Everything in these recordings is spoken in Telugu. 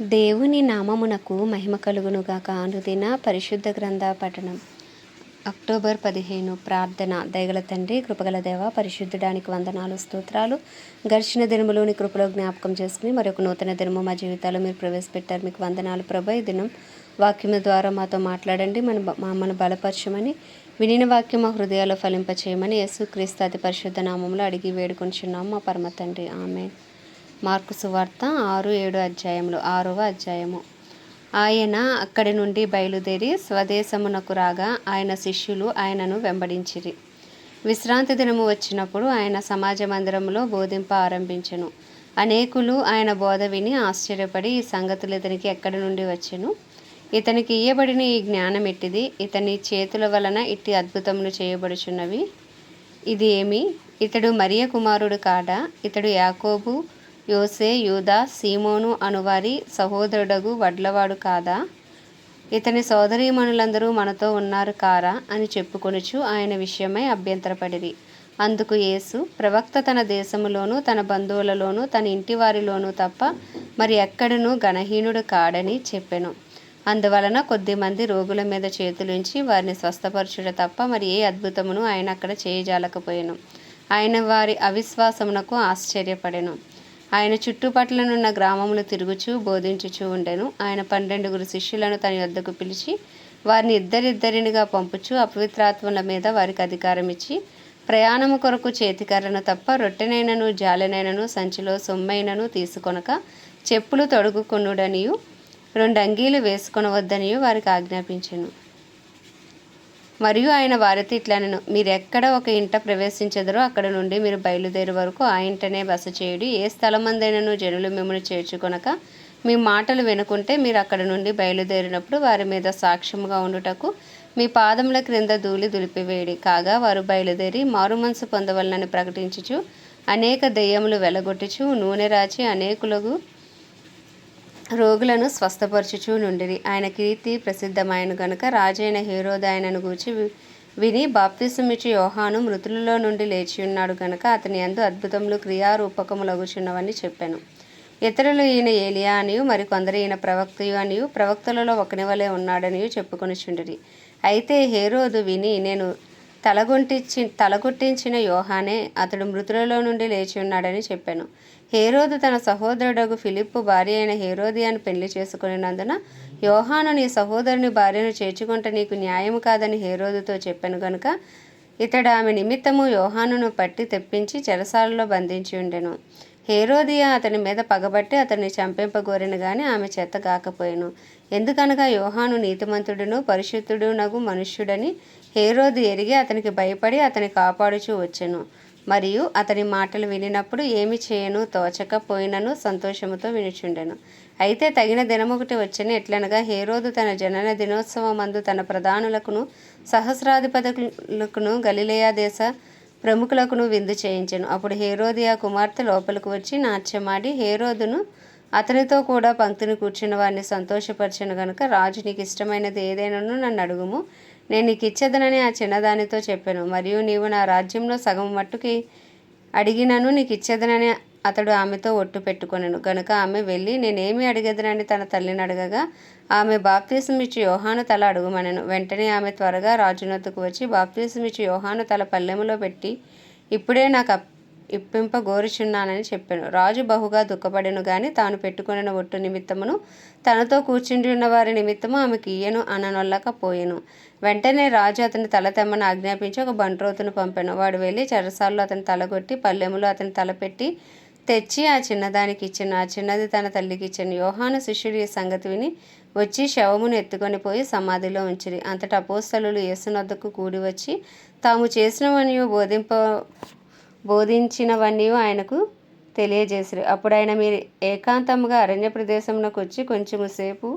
దేవుని నామమునకు మహిమ కలుగునుగాక. అనుదిన పరిశుద్ధ గ్రంథ పఠనం. అక్టోబర్ పదిహేను ప్రార్థన. దయగల తండ్రి కృపగల దేవ పరిశుద్ధడానికి వందనాలు స్తోత్రాలు. గడిచిన దినములోని కృపలో జ్ఞాపకం చేసుకుని మరొక నూతన దినము మా జీవితాల్లో మీరు ప్రవేశపెట్టారు. మీకు వందనాలు ప్రభా. ఈ దినం వాక్యము ద్వారా మాతో మాట్లాడండి. మన మమ్మల్ని బలపరచమని వినిన వాక్యం మా హృదయాల్లో ఫలింపచేయమని యేసు క్రీస్తు అతి పరిశుద్ధ నామంలో అడిగి వేడుకొంచున్నాము మా పరమ తండ్రి. ఆమె మార్కు సువార్త ఆరు ఏడు అధ్యాయములు ఆరవ అధ్యాయము. ఆయన అక్కడి నుండి బయలుదేరి స్వదేశమునకు రాగా ఆయన శిష్యులు ఆయనను వెంబడించిరి. విశ్రాంతి దినము వచ్చినప్పుడు ఆయన సమాజ మందిరంలో బోధింప ఆరంభించెను. అనేకులు ఆయన బోధ విని ఆశ్చర్యపడి ఈ సంగతులు ఇతనికి ఎక్కడి నుండి వచ్చెను? ఇతనికి ఇయ్యబడిన ఈ జ్ఞానం ఎట్టిది? ఇతని చేతుల వలన ఇట్టి అద్భుతములు చేయబడుచున్నవి? ఇది ఏమి? ఇతడు మరియ కుమారుడు కాడా? ఇతడు యాకోబు యోసే యూదా సీమోను అనువారి సహోదరుడగు వడ్లవాడు కాదా? ఇతని సోదరీమణులందరూ మనతో ఉన్నారు కారా అని చెప్పుకొనుచు ఆయన విషయమై అభ్యంతరపడిరి. అందుకు యేసు ప్రవక్త తన దేశములోనూ తన బంధువులలోనూ తన ఇంటి వారిలోనూ తప్ప మరి ఎక్కడనూ గణహీనుడు కాడని చెప్పెను. అందువలన కొద్దిమంది రోగుల మీద చేతులుంచి వారిని స్వస్థపరచుట తప్ప మరి ఏ అద్భుతమును ఆయన అక్కడ చేయజాలకపోయాను. ఆయన వారి అవిశ్వాసమునకు ఆశ్చర్యపడెను. ఆయన చుట్టుపట్లనున్న గ్రామములు తిరుగుచూ బోధించుచూ ఉండెను. ఆయన పన్నెండుగురు శిష్యులను తన యొద్దకు పిలిచి వారిని ఇద్దరిద్దరినిగా పంపుచు అపవిత్రాత్మల మీద వారికి అధికారం ఇచ్చి ప్రయాణము కొరకు చేతికర్రను తప్ప రొట్టెనైనను జాలెనైనను సంచిలో సొమ్మైనను తీసుకొనక చెప్పులు తొడుగుకొనుడనియు రెండు అంగీలు వేసుకొనవద్దనియు వారికి ఆజ్ఞాపించెను. మరియు ఆయన వారితో ఇట్లనెను మీరు ఎక్కడ ఒక ఇంట ప్రవేశించదరో అక్కడ నుండి మీరు బయలుదేరే వరకు ఆ ఇంటనే బస చేయుడి. ఏ స్థలమందైనను జనులు మిమ్మల్ని చేర్చుకొనక మీ మాటలు వినుకుంటే మీరు అక్కడ నుండి బయలుదేరినప్పుడు వారి మీద సాక్ష్యముగా ఉండుటకు మీ పాదముల క్రింద ధూళి దులిపివేయడి. కాగా వారు బయలుదేరి మారు మనసు పొందవలనని ప్రకటించుచు అనేక దెయ్యములు వెలగొట్టుచు నూనె రాచి అనేకులకు రోగులను స్వస్థపరచుచూ నుండిరి. ఆయన కీర్తి ప్రసిద్ధమైన గనుక రాజైన హీరోదాయనను గూర్చి విని బాప్తిసమిచ్చి యోహాను మృతులలో నుండి లేచి ఉన్నాడు గనుక అతని అందు అద్భుతములు క్రియారూపకములగుచున్నవని చెప్పాను. ఇతరులు ఈయన ఏలియా అనియు మరికొందరు ఈయన ప్రవక్తయు అనియు ప్రవక్తలలో ఒకని వలె ఉన్నాడనియు చెప్పుకొనిచుండిరి. అయితే హేరోదు విని నేను తలగొంటించి తలగొట్టించిన యోహానే అతడు మృతులలో నుండి లేచి ఉన్నాడని చెప్పాను. హేరోదు తన సహోదరుడగు ఫిలిప్పు భార్య అయిన హేరోదియాను పెళ్ళి చేసుకునినందున యోహాను నీ సహోదరుని భార్యను చేర్చుకుంటే నీకు న్యాయం కాదని హేరోదుతో చెప్పాను గనుక ఇతడు ఆమె నిమిత్తము యోహానును పట్టి తెప్పించి చెరసాలలో బంధించి ఉండెను. హేరోదియా అతని మీద పగబట్టి అతన్ని చంపింపగోరిన గాని ఆమె చెత్త కాకపోయాను. ఎందుకనగా యోహాను నీతిమంతుడును పరిశుద్ధుడునగు మనుష్యుడని హేరోదు ఎరిగి అతనికి భయపడి అతని కాపాడుచూ వచ్చెను. మరియు అతని మాటలు వినినప్పుడు ఏమి చేయను? తోచకపోయినను సంతోషముతో వినుచుండెను. అయితే తగిన దినమొకటి వచ్చని. ఎట్లనగా హేరోదు తన జనన దినోత్సవం మందు తన ప్రధానులకును సహస్రాధిపతులకును గలిలయా దేశ ప్రముఖులకును విందు చేయించెను. అప్పుడు హేరోదియా కుమార్తె లోపలికి వచ్చి నాట్యమాడి హేరోదును అతనితో కూడా పంక్తిని కూర్చున్న వారిని సంతోషపరిచను గనుక రాజు నీకు ఇష్టమైనది ఏదైనాను నన్ను అడుగుము. నేను నీకు ఇచ్చేదనని ఆ చిన్నదానితో చెప్పాను. మరియు నీవు నా రాజ్యంలో సగం మట్టుకి అడిగినను నీకు ఇచ్చేదనని అతడు ఆమెతో ఒట్టు పెట్టుకొనెను. గనుక ఆమె వెళ్ళి నేనేమి అడిగేదనని తన తల్లిని అడగగా ఆమె బాప్తీసం ఇచ్చి యోహాను తల అడుగుమనెను. వెంటనే ఆమె త్వరగా రాజునొద్దుకు వచ్చి బాప్తీసం ఇచ్చి యోహాను తల పల్లెములో పెట్టి ఇప్పుడే నాకు అప్- ఇప్పింప గోరుచున్నానని చెప్పాను. రాజు బహుగా దుఃఖపడెను గాని తాను పెట్టుకున్న ఒట్టు నిమిత్తమును. తనతో కూర్చుండి ఉన్న వారి నిమిత్తము ఆమెకి ఇయ్యను అననొల్లకపోయెను. వెంటనే రాజు అతని తల తెమ్మని ఆజ్ఞాపించి ఒక బంట్రోతును పంపాను. వాడు వెళ్ళి చెరసాల్లో అతని తలగొట్టి పల్లెములో అతని తల పెట్టి తెచ్చి ఆ చిన్నదానికి ఇచ్చాను ఆ చిన్నది తన తల్లికి ఇచ్చాను యోహాను శిష్యుడి సంగతి విని వచ్చి శవమును ఎత్తుకొని పోయి సమాధిలో ఉంచిరి. అంతటా అపోస్తలు యేసునొద్దకు కూడి వచ్చి తాము చేసినవన్నీ బోధింప బోధించినవన్నీ ఆయనకు తెలియజేసిరి. అప్పుడు ఆయన మీరు ఏకాంతముగా అరణ్య ప్రదేశంలోకి వచ్చి కొంచెము సేపు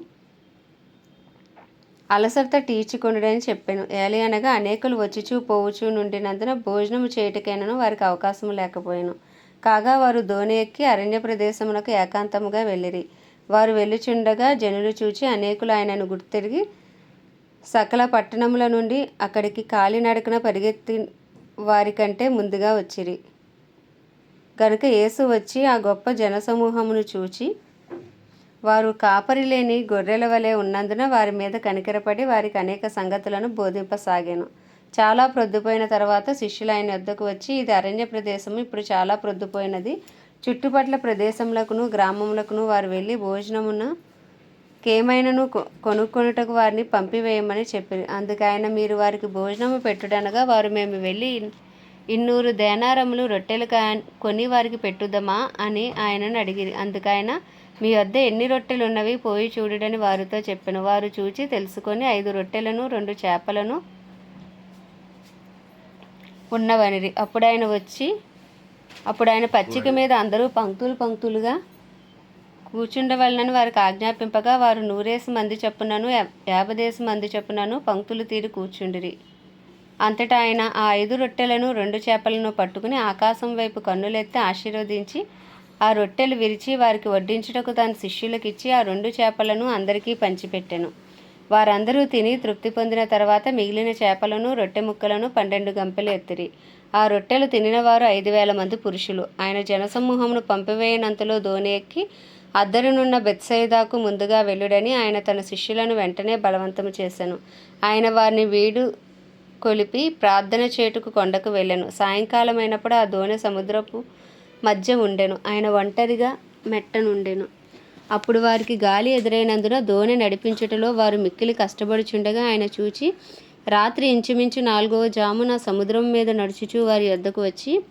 అలసట టీచుకొనుడని చెప్పాను. ఏలి అనగా అనేకులు వచ్చిచూ పోవుచూ నుండినందున భోజనము చేయటకైనను వారికి అవకాశం లేకపోయాను. కాగా వారు దోణి ఎక్కి అరణ్య ప్రదేశమునకు ఏకాంతముగా వెళ్ళిరి. వారు వెళ్ళుచుండగా జనులు చూచి అనేకులు ఆయనను గుర్తిరిగి సకల పట్టణముల నుండి అక్కడికి కాలినడకన పరిగెత్తి వారికంటే ముందుగా వచ్చిరి. కనుక యేసు వచ్చి ఆ గొప్ప జనసమూహమును చూచి వారు కాపరి లేని గొర్రెల వలె ఉన్నందున వారి మీద కనికరపడి వారికి అనేక సంగతులను బోధింపసాగాను. చాలా ప్రొద్దుపోయిన తర్వాత శిష్యులు ఆయన వద్దకు వచ్చి ఇది అరణ్య ప్రదేశము ఇప్పుడు చాలా ప్రొద్దుపోయినది. చుట్టుపట్ల ప్రదేశములకును గ్రామములకును వారు వెళ్ళి భోజనమున కేమైనను కొ- కొనుక్కొనుటకు వారిని పంపివేయమని చెప్పి అందుకు ఆయన మీరు వారికి భోజనము పెట్టుడనగా వారు మేము వెళ్ళి ఇన్నూరు దేనారములు రొట్టెలు కా కొని వారికి పెట్టుదమా అని ఆయనను అడిగిరి. అందుకు ఆయన మీ వద్ద ఎన్ని రొట్టెలు ఉన్నవి పోయి చూడుడని వారితో చెప్పాను. వారు చూచి తెలుసుకొని ఐదు రొట్టెలను రెండు చేపలను ఉన్నవనిరి. అప్పుడు ఆయన వచ్చి అప్పుడు ఆయన పచ్చిక మీద అందరూ పంక్తులు పంక్తులుగా కూర్చుండవలనని వారికి ఆజ్ఞాపింపగా వారు నూరేసి మంది చెప్పునను యాభదేశం యాభదేసి మంది చెప్పునను పంక్తులు తీరి కూర్చుండిరి. అంతటా ఆయన ఆ ఐదు రొట్టెలను రెండు చేపలను పట్టుకుని ఆకాశం వైపు కన్నులెత్తి ఆశీర్వదించి ఆ రొట్టెలు విరిచి వారికి వడ్డించుటకు తన శిష్యులకిచ్చి ఆ రెండు చేపలను అందరికీ పంచిపెట్టెను. వారందరూ తిని తృప్తి పొందిన తర్వాత మిగిలిన చేపలను రొట్టె ముక్కలను పన్నెండు గంపెలు ఎత్తిరి. ఆ రొట్టెలు తినినవారు ఐదు వేల మంది పురుషులు. ఆయన జనసమూహమును పంపివేయనంతలో ధోని ఎక్కి అద్దరునున్న బెత్సైదాకు ముందుగా వెళ్ళుడని ఆయన తన శిష్యులను వెంటనే బలవంతము చేశాను ఆయన వారిని వీడు కొలిపి ప్రార్థన చేటుకు కొండకు వెళ్ళాను. సాయంకాలం అయినప్పుడు ఆ దోణి సముద్రపు మధ్య ఉండెను. ఆయన ఒంటరిగా మెట్టనుండెను అప్పుడు వారికి గాలి ఎదురైనందున దోణి నడిపించుటలో వారు మిక్కిలి కష్టపడుచుండగా ఆయన చూచి రాత్రి ఇంచుమించు నాలుగవ జామున సముద్రం మీద నడుచుచూ వారి వద్దకు వచ్చి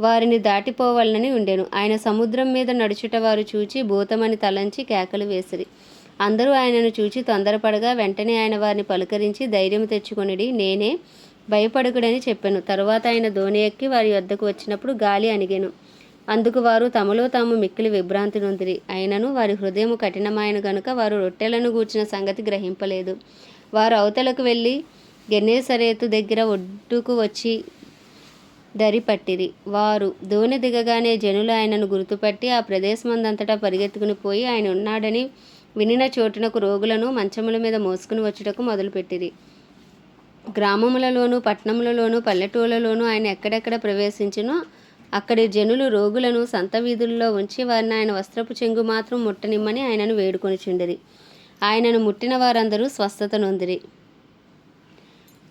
వారిని దాటిపోవాలని ఉండెను. ఆయన సముద్రం మీద నడుచుట వారు చూచి భూతమని తలంచి కేకలు వేసిరి. అందరూ ఆయనను చూచి తొందరపడగా వెంటనే ఆయన వారిని పలుకరించి ధైర్యం తెచ్చుకొనిడి నేనే భయపడకుడని చెప్పాను. తరువాత ఆయన దోణి ఎక్కి వారి వద్దకు వచ్చినప్పుడు గాలి అణిగాను. అందుకు వారు తమలో తాము మిక్కిలి విభ్రాంతి నొందిరి అయినను వారి హృదయము కఠినమైన గనుక వారు రొట్టెలను గూర్చిన సంగతి గ్రహింపలేదు. వారు అవతలకు వెళ్ళి గెన్నేసరేతు దగ్గర ఒడ్డుకు వచ్చి దరి పట్టిరి. వారు దోణి దిగగానే జనులు ఆయనను గుర్తుపట్టి ఆ ప్రదేశమందంతటా పరిగెత్తుకుని పోయి ఆయన ఉన్నాడని వినిన చోటునకు రోగులను మంచముల మీద మోసుకుని వచ్చుటకు మొదలుపెట్టిరి. గ్రామములలోను పట్టణములలోను పల్లెటూళ్ళలోనూ ఆయన ఎక్కడెక్కడ ప్రవేశించినో అక్కడి జనులు రోగులను సంత వీధుల్లో ఉంచి వారిని ఆయన వస్త్రపు చెంగు మాత్రం ముట్టనిమ్మని ఆయనను వేడుకొని చుండిరి ఆయనను ముట్టిన వారందరూ స్వస్థత నొందిరి.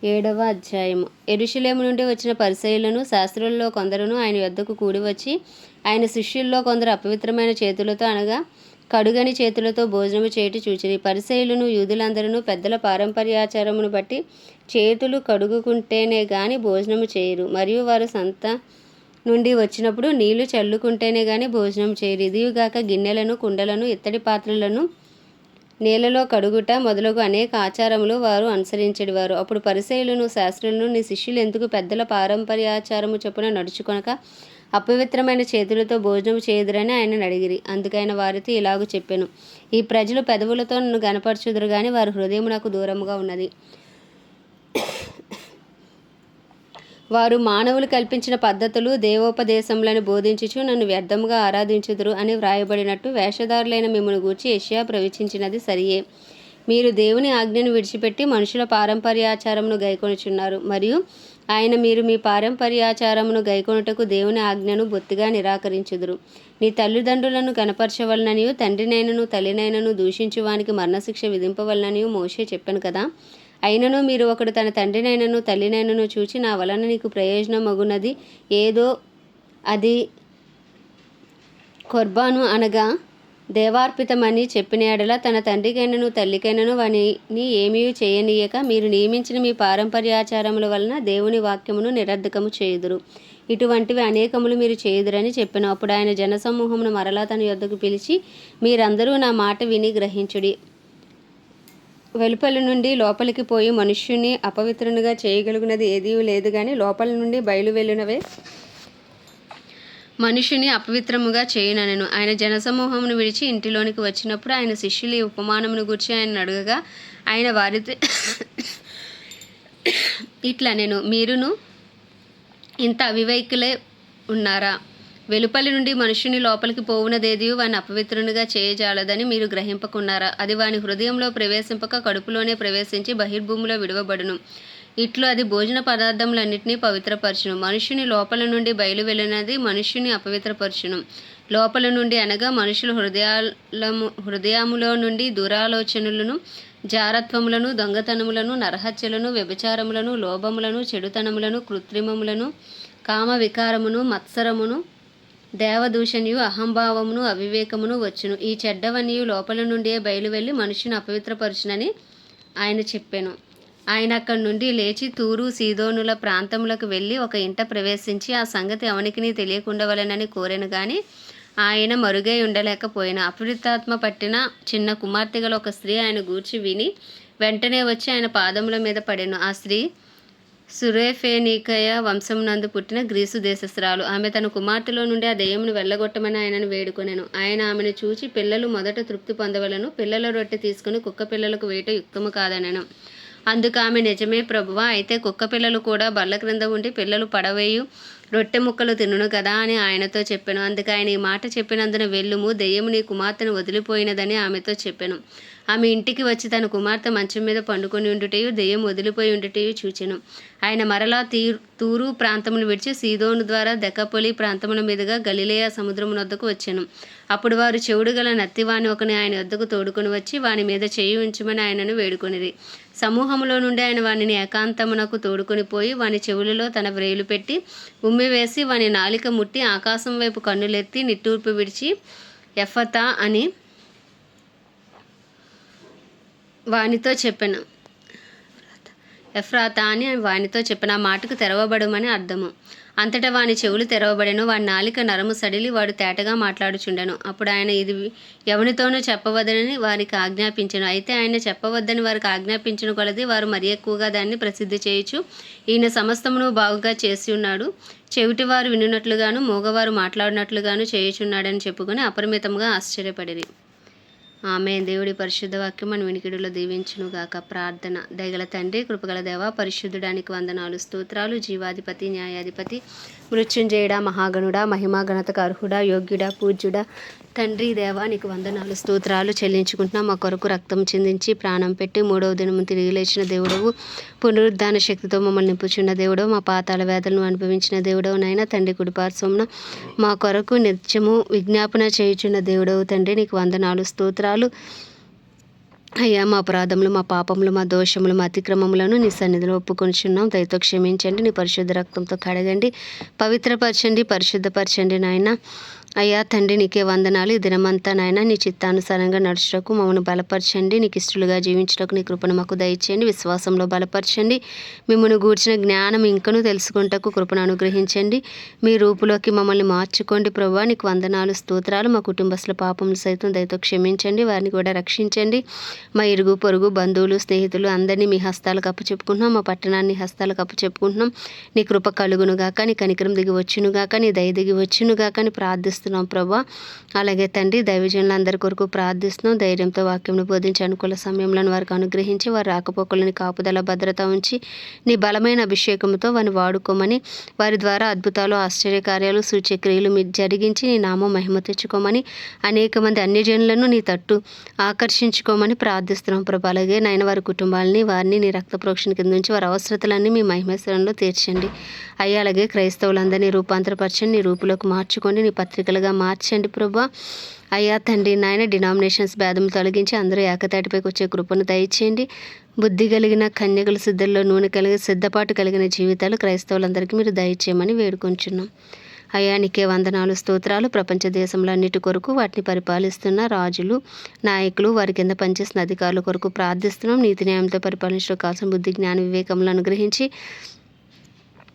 ఏడవ అధ్యాయము ఎరుషులేము నుండి వచ్చిన పరిశైలను శాస్త్రుల్లో కొందరును ఆయన యొద్దకు కూడి వచ్చి ఆయన శిష్యుల్లో కొందరు అపవిత్రమైన చేతులతో అనగా కడుగని చేతులతో భోజనము చేయటి చూచిరి. పరిశైలును యూదులందరూ పెద్దల పారంపర్యాచారమును బట్టి చేతులు కడుగుకుంటేనే గాని భోజనము చేయరు. మరియు వారు సంత నుండి వచ్చినప్పుడు నీళ్ళు చల్లుకుంటేనే కానీ భోజనం చేయరు. ఇదిగాక గిన్నెలను కుండలను ఇత్తడి పాత్రలను నీళ్ళలో కడుగుట మొదలగు అనేక ఆచారములు వారు అనుసరించేవారు. అప్పుడు పరిసయులను శాస్త్రులను నీ శిష్యులు ఎందుకు పెద్దల పారంపర్యాచారము చొప్పున నడుచుకొనక అపవిత్రమైన చేతులతో భోజనం చేయదురని ఆయన అడిగిరి అందుకైన వారితో ఇలాగూ చెప్పాను. ఈ ప్రజలు పెదవులతో నన్ను గనపరచుదురు కానీ వారి హృదయం నాకు దూరంగా ఉన్నది. వారు మానవులు కల్పించిన పద్ధతులు దేవోపదేశములను బోధించుచు నన్ను వ్యర్థముగా ఆరాధించుదురు అని వ్రాయబడినట్టు వేషధారులైన మిమ్మల్ని గూర్చి ఏషియా ప్రవచించినది సరియే. మీరు దేవుని ఆజ్ఞను విడిచిపెట్టి మనుషుల పారంపర్యాచారమును గైకొనుచున్నారు. మరియు ఆయన మీరు మీ పారంపర్యాచారమును గైకొనుటకు దేవుని ఆజ్ఞను బొత్తిగా నిరాకరించుదురు. నీ తల్లిదండ్రులను కనపరచవలననియు తండ్రినైనను తల్లినైనను దూషించువానికి మరణశిక్ష విధింపవలననియు మోషే చెప్పాను కదా. అయినను మీరు ఒకడు తన తండ్రినైనను తల్లినైనను చూచి నా వలన నీకు ప్రయోజనం అగునది. ఏదో అది కొర్బాను అనగా దేవార్పితమని చెప్పిన ఎడల తన తండ్రికైనను తల్లికైనను వానిని ఏమీ చేయనీయక మీరు నియమించిన మీ పారంపర్యాచారముల వలన దేవుని వాక్యమును నిరర్ధకము చేయుదురు. ఇటువంటివి అనేకములు మీరు చేయుదురని చెప్పిన. అప్పుడు ఆయన జనసమూహమును మరలా తన యొద్దకు పిలిచి మీరందరూ నా మాట విని గ్రహించుడి. వెలుపల నుండి లోపలికి పోయి మనుష్యుని అపవిత్రునిగా చేయగలిగినది ఏదీ లేదు కానీ లోపల నుండి బయలు వెళ్ళినవే. మనుషుని అపవిత్రముగా చేయనను ఆయన జనసమూహమును విడిచి ఇంటిలోనికి వచ్చినప్పుడు ఆయన శిష్యులు ఈ ఉపమానమును గురించి ఆయన అడగగా ఆయన వారితో ఇట్లా నేను మీరును ఇంత అవివేకులే ఉన్నారా? వెలుపలి నుండి మనుషుని లోపలికి పోవునదేది వాని అపవిత్రునిగా చేయజాలదని మీరు గ్రహింపకున్నారా? అది వాని హృదయంలో ప్రవేశింపక కడుపులోనే ప్రవేశించి బహిర్భూమిలో విడవబడును. ఇట్లు అది భోజన పదార్థములన్నింటినీ పవిత్రపరచును. మనుష్యుని లోపల నుండి బయలు వెళ్ళినది మనుష్యుని అపవిత్రపరచును. లోపల నుండి అనగా మనుషుల హృదయాలము హృదయములో నుండి దురాలోచనలను జారత్వములను దొంగతనములను నరహత్యలను వ్యభిచారములను లోభములను చెడుతనములను కృత్రిమములను కామ వికారమును మత్సరమును దేవదూషణయు అహంభావమును అవివేకమును వచ్చును. ఈ చెడ్డవనియు లోపల నుండే బయలువెళ్ళి మనుషుని అపవిత్రపరచునని ఆయన చెప్పాను. ఆయన అక్కడి నుండి లేచి తూరు సీదోనుల ప్రాంతములకు వెళ్ళి ఒక ఇంట ప్రవేశించి ఆ సంగతి అవనికిని తెలియకుండవలనని కోరెను కానీ ఆయన మరుగై ఉండలేకపోయిన. అపవిత్రాత్మ పట్టిన చిన్న కుమార్తె గల ఒక స్త్రీ ఆయన గూర్చి విని వెంటనే వచ్చి ఆయన పాదముల మీద పడెను. ఆ స్త్రీ సురేఫేనికయ వంశమునందు పుట్టిన గ్రీసు దేశస్త్రాలు ఆమె తన కుమార్తెలో నుండి ఆ దెయ్యమును వెళ్ళగొట్టమని ఆయనను వేడుకొనెను. ఆయన ఆమెను చూచి పిల్లలు మొదట తృప్తి పొందవలను పిల్లల రొట్టె తీసుకుని కుక్క పిల్లలకు వేట యుక్తము కాదనెను. అందుకు ఆమె నిజమే ప్రభువా అయితే కుక్క పిల్లలు కూడా బల్ల క్రింద ఉండి పిల్లలు పడవేయు రొట్టె ముక్కలు తినును కదా అని ఆయనతో చెప్పాను. అందుకు ఆయన ఈ మాట చెప్పినందున వెళ్ళుము దెయ్యము నీ కుమార్తెను వదిలిపోయినదని ఆమెతో చెప్పాను. ఆమె ఇంటికి వచ్చి తన కుమార్తె మంచం మీద పండుకొని ఉండుటయు దెయ్యం వదిలిపోయి ఉండుటయు చూచెను. ఆయన మరలా తీ తూరు ప్రాంతమును విడిచి సీదోను ద్వారా దెక్కపొలి ప్రాంతముల మీదుగా గలిలేయ సముద్రము వద్దకు వచ్చాను. అప్పుడు వారు చెవుడు గల నత్తివాణి ఒకని ఆయన వద్దకు తోడుకొని వచ్చి వాని మీద చేయి ఉంచమని ఆయనను వేడుకొనిది సమూహంలో నుండి ఆయన వానిని ఏకాంతమునకు తోడుకొని పోయి వాని చెవులలో తన వ్రేలు పెట్టి ఉమ్మి వేసి వాని నాలిక ముట్టి ఆకాశం వైపు కన్నులెత్తి నిట్టూర్పు విడిచి ఎఫతా అని వానితో చెప్పాను. ఎఫ్రాతా అని వానితో చెప్పిన ఆ మాటకు తెరవబడమని అర్థము. అంతటా వాని చెవులు తెరవబడెను వాని నాలిక నరము సడిలి వాడు తేటగా మాట్లాడుచుండెను. అప్పుడు ఆయన ఇది ఎవనితోనూ చెప్పవద్దని వారికి ఆజ్ఞాపించను. అయితే ఆయన చెప్పవద్దని వారికి ఆజ్ఞాపించిన కొలది వారు మరి ఎక్కువగా దాన్ని ప్రసిద్ధి చేయొచ్చు ఈయన సమస్తమును బాగుగా చేసి ఉన్నాడు. చెవిటివారు వినున్నట్లుగాను మూగవారు మాట్లాడినట్లుగాను చేయుచున్నాడని చెప్పుకొని అపరిమితంగా ఆశ్చర్యపడిరి. ఆమె దేవుడి పరిశుద్ధ వాక్యం మన వినికిడిలో దీవించును గాక. ప్రార్థన దయగల తండ్రి కృపగల దేవ పరిశుద్ధుడానికి వందనాలు స్తోత్రాలు జీవాధిపతి న్యాయాధిపతి మృత్యుంజయుడా మహాగణుడా మహిమా ఘనతకు అర్హుడా యోగ్యుడా పూజ్యుడా తండ్రి దేవా నీకు వందనాలు స్తోత్రాలు చెల్లించుకుంటున్నాం. మా కొరకు రక్తం చిందించి ప్రాణం పెట్టి మూడవ దినము తిరిగి లేచిన దేవుడవు. పునరుద్ధాన శక్తితో మమ్మల్ని నింపుచున్న దేవుడవు. మా పాతాల వేదలను అనుభవించిన దేవుడవు నైనా తండ్రి కుడిపార్శ్వమున మా కొరకు నిత్యము విజ్ఞాపన చేయుచున్న దేవుడవు తండ్రి నీకు వందనాలు స్తోత్రాలు. అయ్యా మా అపరాధములు మా పాపములు మా దోషములు మా అతిక్రమములను నీ సన్నిధిలో ఒప్పుకొనిచున్నాం. దయతో క్షమించండి నీ పరిశుద్ధ రక్తంతో కడగండి పవిత్రపరచండి పరిశుద్ధపరచండి నాయన అయ్యా తండ్రి నీకే వందనాలు. ఈ దినమంతా నాయన నీ చిత్తానుసారంగా నడుచుటకు మమ్మల్ని బలపరచండి. నీకు ఇష్టలుగా జీవించటకు నీ కృపను మాకు దయచేయండి. విశ్వాసంలో బలపరచండి. మిమ్మల్ని గూర్చిన జ్ఞానం ఇంకను తెలుసుకుంటకు కృపను అనుగ్రహించండి. మీ రూపులోకి మమ్మల్ని మార్చుకోండి ప్రభు నీకు వందనాలు స్తోత్రాలు. మా కుటుంబస్తుల పాపములు సైతం దయతో క్షమించండి. వారిని కూడా రక్షించండి. మా ఇరుగు పొరుగు బంధువులు స్నేహితులు అందరినీ మీ హస్తాలకు అప్పచెప్పుకుంటున్నాం. మా పట్టణాన్ని హస్తాలకు అప్పచెప్పుకుంటున్నాం. నీ కృప కలుగునుగాక నీ కనికరం దిగి వచ్చునుగాక నీ దయ దిగి వచ్చునుగాక గాక అని ప్రార్థిస్తున్నాం ప్రభా. అలాగే తండ్రి దైవజనులందరి కొరకు ప్రార్థిస్తున్నాం. ధైర్యంతో వాక్యంను బోధించి అనుకూల సమయంలో వారికి అనుగ్రహించి వారి రాకపోకలని కాపుదల భద్రత ఉంచి నీ బలమైన అభిషేకంతో వారిని వాడుకోమని వారి ద్వారా అద్భుతాలు ఆశ్చర్యకార్యాలు సూచక్రియలు మీరు జరిగించి నీ నామం మహిమ తెచ్చుకోమని అనేక మంది అన్యజనులను నీ తట్టు ఆకర్షించుకోమని ప్రార్థిస్తున్నాం ప్రభా. అలాగే నాయన వారి కుటుంబాలని వారిని నీ రక్త ప్రోక్షణ కింద నుంచి వారి అవసరతలన్నీ మీ మహిమేశ్వరంలో తీర్చండి. అయ్యా అలాగే క్రైస్తవులందరినీ రూపాంతరపరచండి నీ రూపులోకి మార్చుకోండి నీ పత్రికలుగా మార్చండి ప్రభా. అయ్యా తండ్రి నాయన డినామినేషన్స్ భేదం తొలగించి అందరూ ఏకతాటిపైకి వచ్చే కృపను దయచేయండి. బుద్ధి కలిగిన కన్యకల సిద్ధల్లో నూనె కలిగి సిద్ధపాటు కలిగిన జీవితాలు క్రైస్తవులందరికీ మీరు దయచేయమని వేడుకొంచున్నాం. అయ్యా నీకే వందనాలు స్తోత్రాలు. ప్రపంచ దేశంలో అన్నిటి కొరకు వాటిని పరిపాలిస్తున్న రాజులు నాయకులు వారి కింద పనిచేస్తున్న అధికారుల కొరకు ప్రార్థిస్తున్నాం. నీతి న్యాయంతో పరిపాలించడం కావాల్సిన బుద్ధి జ్ఞాన వివేకములను అనుగ్రహించి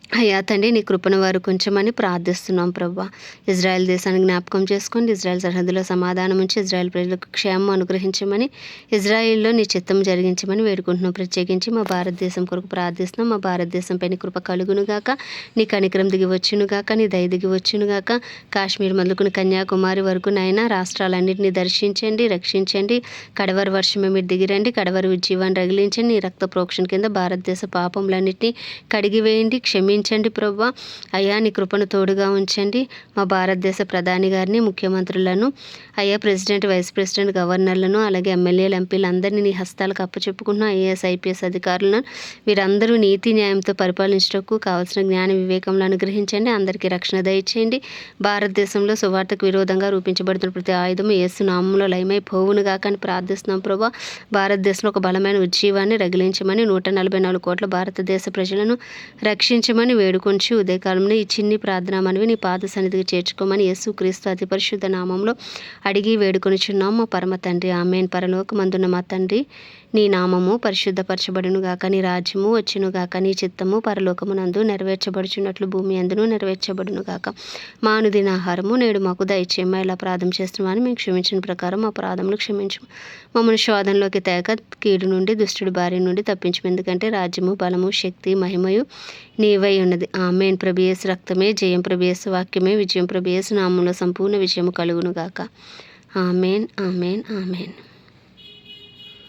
అయ్యా తండ్రి నీ కృపను వారు కొంచెమని ప్రార్థిస్తున్నాం ప్రభా. ఇజ్రాయెల్ దేశాన్ని జ్ఞాపకం చేసుకోండి. ఇజ్రాయెల్ సరిహద్దులో సమాధానం ఉంచి ఇజ్రాయెల్ ప్రజలకు క్షేమం అనుగ్రహించమని ఇజ్రాయెల్లో నీ చిత్తం జరిగించమని వేడుకుంటున్నాం. ప్రత్యేకించి మా భారతదేశం కొరకు ప్రార్థిస్తున్నాం. మా భారతదేశంపై నీ కృప కలుగునుగాక నీ కనికరం దిగి వచ్చునుగాక నీ దయ దిగి వచ్చునుగాక కాశ్మీర్ మొదలుకుని కన్యాకుమారి వరకు నైనా రాష్ట్రాలన్నింటినీ దర్శించండి రక్షించండి. కడవరి వర్షమే మీరు దిగిరండి. కడవరి ఉజ్జీవాన్ని రగిలించండి. నీ రక్త ప్రోక్షణ కింద భారతదేశ పాపములన్నింటినీ కడిగివేయండి. క్షమించండి. అనుగ్రహించండి ప్రభా. అయ్యా నీ కృపను తోడుగా ఉంచండి. మా భారతదేశ ప్రధాని గారిని ముఖ్యమంత్రులను అయ్యా ప్రెసిడెంట్ వైస్ ప్రెసిడెంట్ గవర్నర్లను అలాగే ఎమ్మెల్యేలు ఎంపీలందరినీ నీ హస్తాలకు అప్పచెప్పుకుంటున్నాం. ఐఏఎస్ ఐపీఎస్ అధికారులను వీరందరూ నీతి న్యాయంతో పరిపాలించటకు కావాల్సిన జ్ఞాన వివేకంలో అనుగ్రహించండి. అందరికీ రక్షణ దయచేయండి. భారతదేశంలో సువార్తకు విరోధంగా రూపించబడుతున్న ప్రతి ఆయుధము ఏసు నామంలో లయమై పోవును కాకని ప్రార్థిస్తున్నాం ప్రభా. భారతదేశంలో ఒక బలమైన ఉజ్జీవాన్ని రగిలించమని నూట నలభై నాలుగు కోట్ల భారతదేశ ప్రజలను రక్షించమని వేడుకొంచి ఉదయకాలంలో ఈ చిన్ని ప్రార్థన మనవి నీ పాద సన్నిధికి చేర్చుకోమని యేసు క్రీస్తు అతి పరిశుద్ధ నామంలో అడిగి వేడుకొనిచున్నాం మా పరమ తండ్రి ఆమెన్. పరలోకమందున్న మా తండ్రి నీ నామము పరిశుద్ధపరచబడునుగాక నీ రాజ్యము వచ్చునుగాక నీ చిత్తము పరలోకమునందు నెరవేర్చబడుచున్నట్లు భూమి అందును నెరవేర్చబడును గాక. మా అనుదిన ఆహారము నేడు మాకు దయచేయమా ఇలా ప్రార్థన చేస్తున్నామని మేము క్షమించిన ప్రకారం మా ప్రాధములు క్షమించము. మమ్మల్ని శోధనలోకి తేక కీడు నుండి దుష్టుడు బారి నుండి తప్పించము. ఎందుకంటే రాజ్యము బలము శక్తి మహిమయు నీవై ఉన్నది. ఆమెన్. ప్రభియేసు రక్తమే జయం ప్రభియేసు వాక్యమే విజయం ప్రభియేసు నామంలో సంపూర్ణ విజయము కలుగునుగాక ఆమెన్ ఆమెన్ ఆమెన్.